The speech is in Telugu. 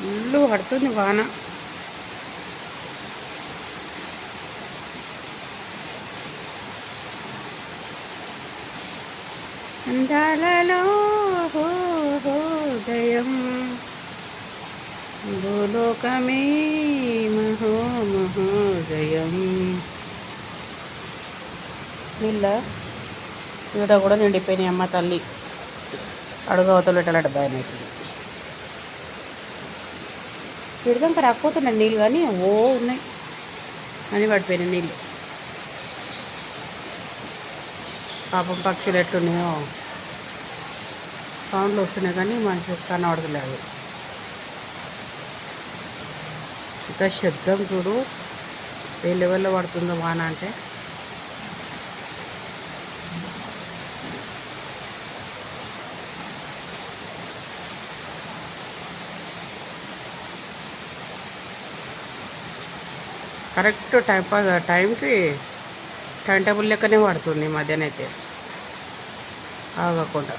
ఫుల్ పడుతుంది వాన. అందాలలో హో హోదయం భూలోకమే మహో మహోదయం నీళ్ళ ఈడ కూడా నిండిపోయినాయి అమ్మ తల్లి. అడుగు అవతల పెట్టాలట భయం అవుతుంది పిడదాక రాకపోతున్నాయి నీళ్ళు కానీ ఓ ఉన్నాయి. అని పడిపోయినాయి నీళ్ళు. పాపం పక్షులు ఎట్లున్నాయో. సౌండ్లు వస్తున్నాయి కానీ మనిషి కనబడతలేదు ఇంకా శబ్దం చూడు. ఏ లెవెల్లో పడుతుందో వాన అంటే. కరెక్ట్ టైం పాస్ టైంకి టైం టేబుల్ లెక్కనే పడుతుంది మధ్యాహ్నం అయితే ఆగకుండా.